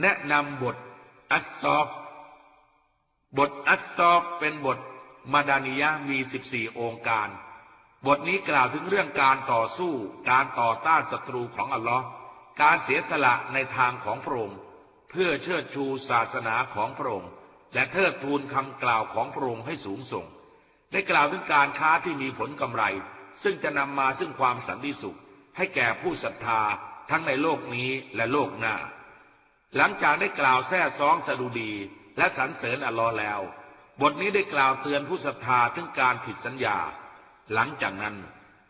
แนะนำบทอัสซอฟบทอัสซอฟเป็นบทมาดานิยะมี 14 องค์การ บทนี้กล่าวถึงเรื่องการต่อสู้ การต่อต้านศัตรูของอัลลอฮ์การเสียสละในทางของพระองค์เพื่อเชิดชูศาสนาของพระองค์และเทิดทูนคำกล่าวของพระองค์ให้สูงส่ง ได้กล่าวถึงการค้าที่มีผลกำไร ซึ่งจะนำมาซึ่งความสันติสุข ให้แก่ผู้ศรัทธาทั้งในโลกนี้และโลกหน้า หลังจากได้กล่าวแท้ซองสดุดี และสรรเสริญอัลลอฮ์แล้ว บทนี้ได้กล่าวเตือนผู้ศรัทธาถึงการผิดสัญญา หลังจากนั้น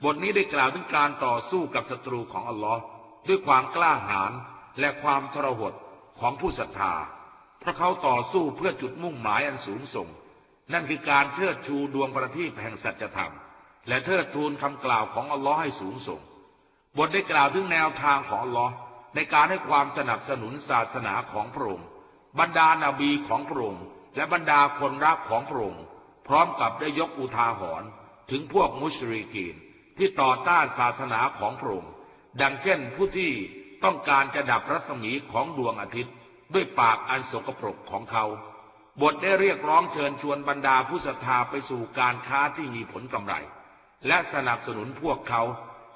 บทนี้ได้กล่าวถึงการต่อสู้กับศัตรูของอัลลอฮ์ด้วยความกล้าหาญและความทรหดของผู้ศรัทธาเพราะเขาต่อสู้เพื่อจุดมุ่งหมายอันสูงส่ง นั่นคือการเชิดชูดวงประทีปแห่งสัจธรรม และเทิดทูนคำกล่าวของอัลลอฮ์ให้สูงส่ง บทได้กล่าวถึงแนวทางของอัลลอฮ์ ในการให้ความสนับสนุนศาสนาของพระองค์บรรดานาบีของพระองค์และบรรดาคนรักของพระองค์พร้อมกับได้ยกอุทาหรณ์ถึงพวกมุชริกีนที่ต่อต้านศาสนาของพระองค์ดังเช่นผู้ที่ต้องการจะดับรัศมีของดวงอาทิตย์ ด้วยปากอันสกปรกของเขา บทได้เรียกร้องเชิญชวนบรรดาผู้ศรัทธาไปสู่การค้าที่มีผลกำไร และสนับสนุนพวกเขา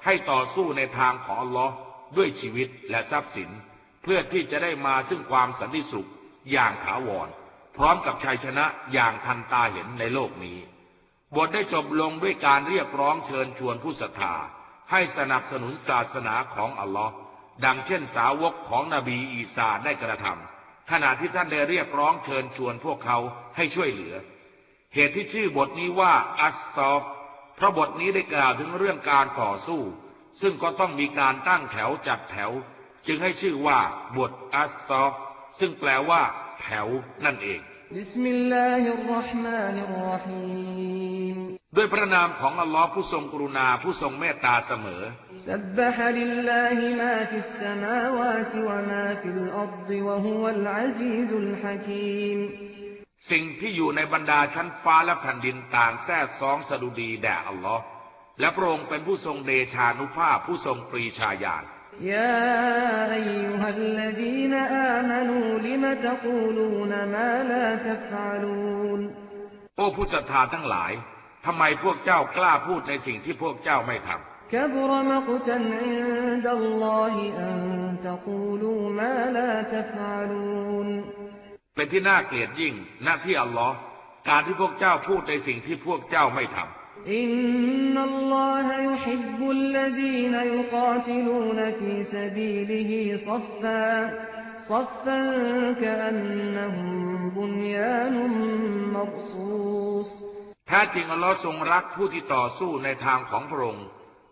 ให้ต่อสู้ในทางของอัลลอฮ์ ด้วยชีวิตและทรัพย์สิน เพื่อที่จะได้มาซึ่งความสันติสุขอย่างถาวร พร้อมกับชัยชนะอย่างทันตาเห็นในโลกนี้ บทได้จบลงด้วยการเรียกร้องเชิญชวนผู้ศรัทธาให้สนับสนุนศาสนาของอัลลอฮ์ดังเช่นสาวกของนบีอีสาได้กระทำขณะที่ท่านได้เรียกร้องเชิญชวนพวกเขาให้ช่วยเหลือ เหตุที่ชื่อบทนี้ว่าอัสซอฟเพราะบทนี้ได้กล่าวถึงเรื่องการต่อสู้ ซึ่งก็ต้องมีการตั้งแถวจัดแถว จึงให้ชื่อว่าบทอัสซอซึ่งแปลว่า แถวนั่นเองด้วยพระนามของอัลลอฮ์ผู้ทรงกรุณาผู้ทรงเมตตาเสมอสิ่งที่อยู่ในบรรดาชั้นฟ้าและแผ่นดินต่างแท้ซองสะดุดีแด่อัลลอฮ์ และพระองค์เป็นผู้ทรงเดชานุภาพผู้ทรงปรีชาญาณ يا أيها الذين آمنوا لم تقولون ما لا تفعلون โอ้ผู้ศรัทธาทั้งหลายทำไมพวกเจ้ากล้าพูดในสิ่งที่พวกเจ้าไม่ทำ كبر مقتا عند الله أن تقولوا ما لا تفعلون เป็นที่น่าเกลียดยิ่งหน้าที่อัลลอฮ์การที่พวกเจ้าพูดในสิ่งที่พวกเจ้าไม่ทำ อินนัลลอฮยุฮิบุลลดีนยุกาติลูนฟีสบีลิฮิซัฟฟาซัฟฟันกะอันนะฮุมบุนยานุมมับซูสแท้จริงอัลลอฮ์ทรงรักผู้ที่ต่อสู้ในทางของพระองค์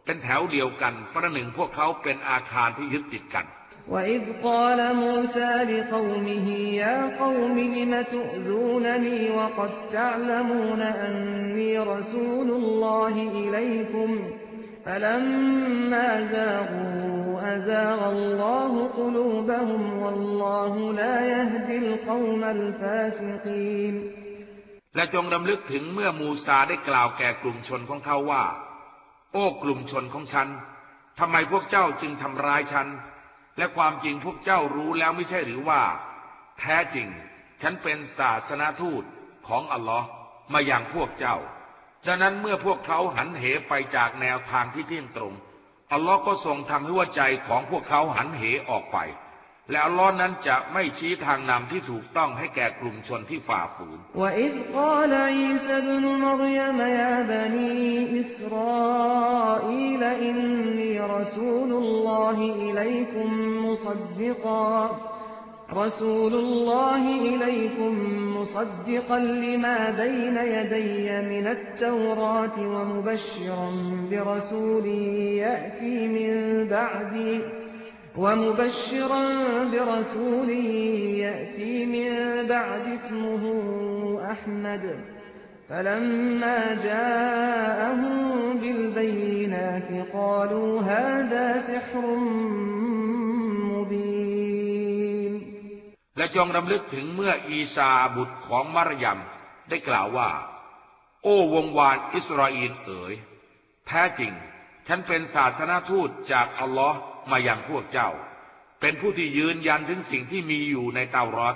เป็นแถวเดียวกันประหนึ่งพวกเขาเป็นอาคารที่ยึดติดกัน وإذ قال موسى لقومه يا قوم لم تؤذونني وقد تعلمون أني رسول الله إليكم فلما زاغوا أزاغ الله قلوبهم والله لا يهدي القوم الفاسقين และจงดำลึกถึงเมื่อมูซาได้กล่าวแก่กลุ่มชนของเขาว่า โอ้กลุ่มชนของฉันทำไมพวกเจ้าจึงทำร้ายฉัน และความจริงพวกเจ้ารู้แล้วไม่ใช่หรือว่า แท้จริง ฉันเป็นศาสนาทูตของอัลลอฮ์มาอย่างพวกเจ้า ดังนั้นเมื่อพวกเขาหันเหไปจากแนวทางที่เที่ยงตรงอัลลอฮ์ก็ทรงทำให้ว่าใจของพวกเขาหันเหออกไป และอัลลอฮ์นั้นจะไม่ชี้ทางนำที่ถูกต้องให้แก่กลุ่มชนที่ฝ่าฝืน وإذ قال عيسى ابن مريم يا بني إسرائيل إني رسول الله إليكم مصدقا رسول الله إليكم مصدقا لما بين يدي من التوراة ومبشرا برسول يأتي من بعدي ومبشرا برسول يأتي من بعد اسمه أحمد فلما جاءهم بالبينات قالوا هذا سحر مبين และจงรำลึกถึงเมื่ออีซาบุตรของมารยมได้กล่าวว่า โอ้วงวานอิสราเอลเอ๋ยแท้จริง ฉันเป็นศาสนาทูตจากอัลลอฮ์ มาอย่างพวกเจ้า เป็นผู้ที่ยืนยันถึงสิ่งที่มีอยู่ในเตารอด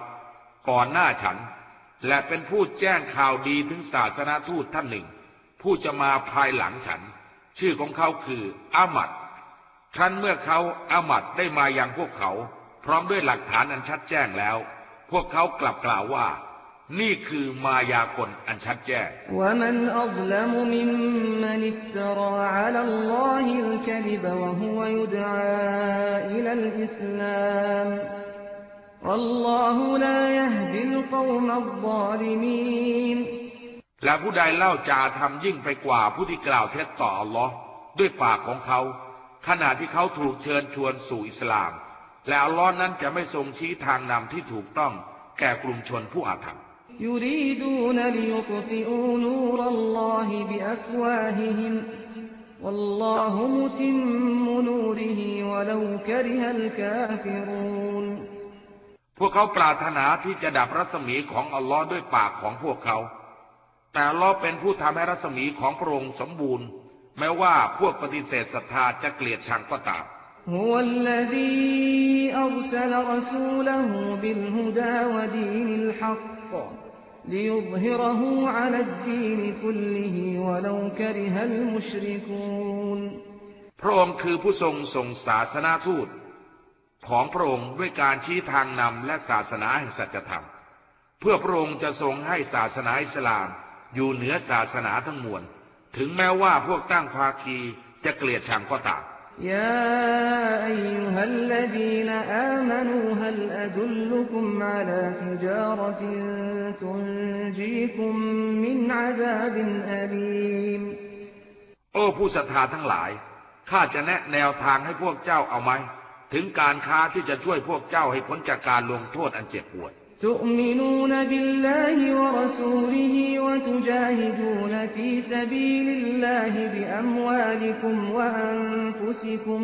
ก่อนหน้าฉัน และเป็นผู้แจ้งข่าวดีถึงศาสนาทูตท่านหนึ่ง ผู้จะมาภายหลังฉัน ชื่อของเขาคืออามัดครั้นเมื่อเขาอามัดได้มายังพวกเขา พร้อมด้วยหลักฐานอันชัดแจ้งแล้ว พวกเขากลับกล่าวว่า นี่คือมายากลอันชัดแจ้งและผู้ใดเล่าจาทำยิ่งไปกว่าผู้ที่กล่าวเท็จต่ออัลลอฮ์ด้วยปากของเขา ขณะที่เขาถูกเชิญชวนสู่อิสลาม แล้วล้อนั้นจะไม่ทรงชี้ทางนำที่ถูกต้องแก่กลุ่มชนผู้อาธรรม يريدون ليطفئوا نور الله بأفواههم والله متم نوره ولو كره الكافرون พวกเขาปรารถนาที่จะดับรัศมีของอัลลอฮ์ด้วยปากของพวกเขา แต่อัลลอฮ์เป็นผู้ทำให้รัศมีของพระองค์สมบูรณ์ แม้ว่าพวกปฏิเสธศรัทธาจะเกลียดชังก็ตาม هو الذي أرسل رسوله بالهدى ودين الحق ليظهره على الدين كله ولو كره المشركون พระองค์คือผู้ทรงส่งศาสนาทูต ของพระองค์ด้วยการชี้ทางนำและศาสนาแห่งสัจธรรม เพื่อพระองค์จะทรงให้ศาสนาอิสลาม อยู่เหนือศาสนาทั้งมวล ถึงแม้ว่าพวกตั้งภาคีจะเกลียดชังก็ตาม يا أيها الذين آمنوا هل أدلكم على تجارة تنجيكم من عذاب أليم โอ้ผู้ศรัทธาทั้งหลาย ข้าจะแนะแนวทางให้พวกเจ้าเอาไหม ถึงการค้าที่จะช่วยพวกเจ้าให้พ้นจากการลงโทษอันเจ็บปวด تؤمنون بالله ورسوله وتجاهدون في سبيل الله بأموالكم وأنفسكم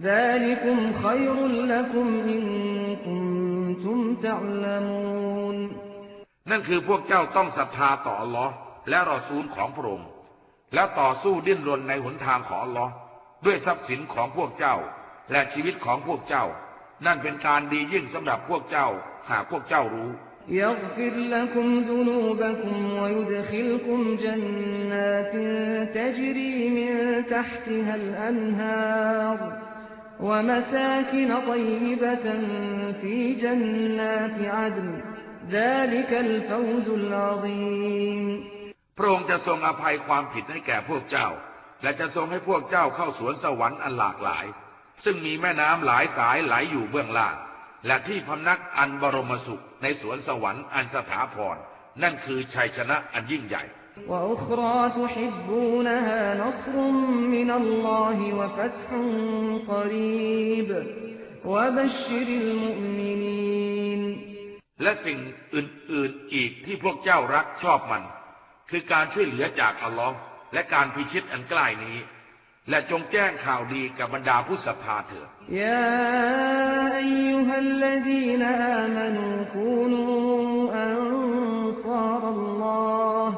ذلكم خير لكم إن كنتم تعلمون นั่นคือพวกเจ้าต้องศรัทธาต่ออัลลอฮ์และรอซูลของพระองค์แล้วต่อสู้ดิ้นรนในหนทางของอัลลอฮ์ด้วยทรัพย์สินของพวกเจ้า และชีวิตของพวกเจ้า นั่นเป็นการดียิ่งสำหรับพวกเจ้า หากพวกเจ้ารู้ يغفر لكم ذنوبكم ويدخلكم جنات تجري من تحتها الأنهار ومساكن طيبة في جنات عدن ذلك الفوز العظيم พระองค์จะทรงอภัยความผิดให้แก่พวกเจ้า และจะทรงให้พวกเจ้าเข้าสวนสวรรค์อันหลากหลาย ซึ่งมีแม่น้ำหลายสายไหลอยู่เบื้องล่าง และที่พำนักอันบรมสุขในสวนสวรรค์อันสถาพร นั่นคือชัยชนะอันยิ่งใหญ่ และสิ่งอื่น ๆ อีกที่พวกเจ้ารักชอบมัน คือการช่วยเหลือจากอัลลอฮ์และการพิชิตอันใกล้นี้ และจงแจ้งข่าวดีกับบรรดาผู้ศรัทธาเถิด يا أيها الذين آمنوا كونوا أنصار الله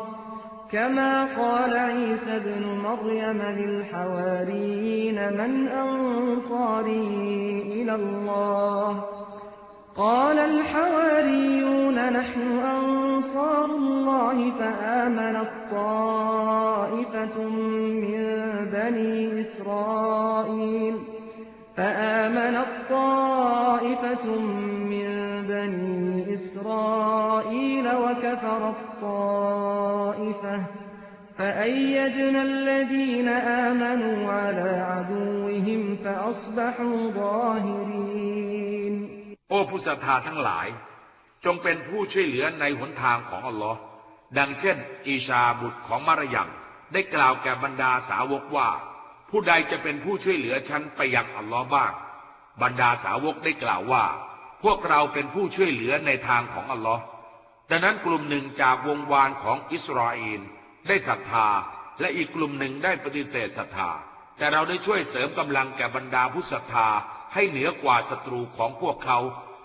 كما قال عيسى ابن مريم للحواريين من أنصاري إلى الله قال الحواريون نحن أنصار الله فآمنت طائفة من بني إسرائيل فآمنت طائفة من بني إسرائيل وكفرت طائفة فأيدنا الذين آمنوا على عدوهم فأصبحوا ظاهرين โอ้ผู้ศรัทธาทั้งหลาย จงเป็นผู้ช่วยเหลือในหนทางของอัลลอฮ์ดังเช่น อีชาบุตรของมารยัมได้กล่าวแก่บรรดาสาวกว่า ผู้ใดจะเป็นผู้ช่วยเหลือฉันไปยังอัลลอฮ์บ้าง บรรดาสาวกได้กล่าวว่า พวกเราเป็นผู้ช่วยเหลือในทางของอัลลอฮ์ดังนั้นกลุ่มหนึ่งจากวงวานของอิสราเอลได้ศรัทธา และอีกกลุ่มหนึ่งได้ปฏิเสธศรัทธา แต่เราได้ช่วยเสริมกำลังแก่บรรดาผู้ศรัทธา ให้เหนือกว่าศัตรูของพวกเขา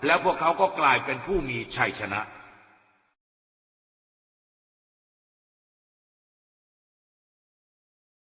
แล้วพวกเขาก็กลายเป็นผู้มีชัยชนะ